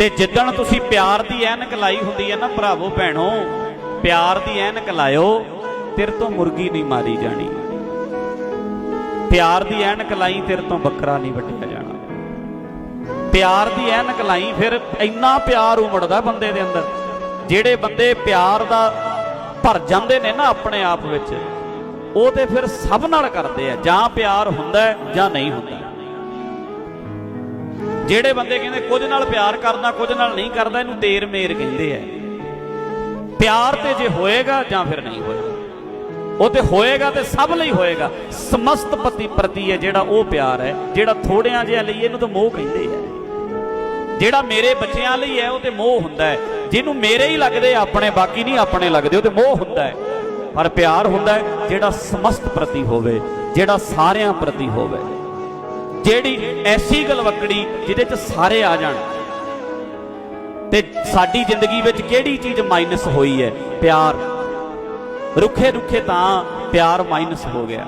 ਤੇ ਜਿੱਦਣ ਤੁਸੀਂ ਪਿਆਰ ਦੀ ਐਨਕ ਲਾਈ ਹੁੰਦੀ ਹੈ ਨਾ ਭਰਾਵੋ, ਭੈਣੋ, ਪਿਆਰ ਦੀ ਐਨਕ ਲਾਇਓ, ਤੇਰੇ ਤੋਂ ਮੁਰਗੀ ਨਹੀਂ ਮਾਰੀ ਜਾਣੀ। ਪਿਆਰ ਦੀ ਐਨਕ ਲਾਈ, ਤੇਰੇ ਤੋਂ ਬੱਕਰਾ ਨਹੀਂ ਵੱਢਿਆ ਜਾਣਾ। ਪਿਆਰ ਦੀ ਐਨਕ ਲਾਈ, ਫਿਰ ਇੰਨਾ ਪਿਆਰ ਉਮੜਦਾ ਬੰਦੇ ਦੇ ਅੰਦਰ, ਜਿਹੜੇ ਬੰਦੇ ਪਿਆਰ ਦਾ ਭਰ ਜਾਂਦੇ ਨੇ ਨਾ ਆਪਣੇ ਆਪ ਵਿੱਚ, ਉਹ ਤੇ ਫਿਰ ਸਭ ਨਾਲ ਕਰਦੇ ਆ, ਜਾਂ ਪਿਆਰ ਹੁੰਦਾ ਜਾਂ ਨਹੀਂ ਹੁੰਦਾ। ਜਿਹੜੇ ਬੰਦੇ ਕਹਿੰਦੇ ਕੁਝ ਨਾਲ ਪਿਆਰ ਕਰਦਾ, ਕੁਝ ਨਾਲ ਨਹੀਂ ਕਰਦਾ, ਇਹਨੂੰ ਤੇਰ ਮੇਰ ਕਹਿੰਦੇ ਆ। ਪਿਆਰ ਤੇ ਜੇ ਹੋਏਗਾ ਜਾਂ ਫਿਰ ਨਹੀਂ ਹੋਏਗਾ। ਉਹ ਤੇ ਹੋਏਗਾ ਤੇ ਸਭ ਲਈ ਹੋਏਗਾ। ਸਮਸਤ ਪਤੀ ਪ੍ਰਤੀ ਹੈ ਜਿਹੜਾ ਉਹ ਪਿਆਰ ਹੈ, ਜਿਹੜਾ ਥੋੜਿਆਂ ਜਿਹਾ ਲਈ ਇਹਨੂੰ ਤਾਂ ਮੋਹ ਕਹਿੰਦੇ ਆ। ਜਿਹੜਾ ਮੇਰੇ ਬੱਚਿਆਂ ਲਈ ਹੈ, ਉਹ ਤੇ ਮੋਹ ਹੁੰਦਾ ਹੈ। ਜਿਹਨੂੰ ਮੇਰੇ ਹੀ ਲੱਗਦੇ, ਆਪਣੇ ਬਾਕੀ ਨਹੀਂ ਆਪਣੇ ਲੱਗਦੇ, ਉਹ ਤੇ ਮੋਹ ਹੁੰਦਾ ਹੈ। ਪਰ ਪਿਆਰ ਹੁੰਦਾ ਹੈ ਜਿਹੜਾ ਸਮਸਤ ਪ੍ਰਤੀ ਹੋਵੇ, ਜਿਹੜਾ ਸਾਰਿਆਂ ਪ੍ਰਤੀ ਹੋਵੇ। ਜਿਹੜੀ ਐਸੀ ਗਲਵਕੜੀ ਜਿਹਦੇ ਚ ਸਾਰੇ ਆ ਜਾਣ। ਤੇ ਸਾਡੀ ਜ਼ਿੰਦਗੀ ਵਿੱਚ ਕਿਹੜੀ ਚੀਜ਼ ਮਾਈਨਸ ਹੋਈ ਹੈ? ਪਿਆਰ। ਰੁੱਖੇ ਰੁੱਖੇ ਤਾਂ ਪਿਆਰ ਮਾਈਨਸ ਹੋ ਗਿਆ।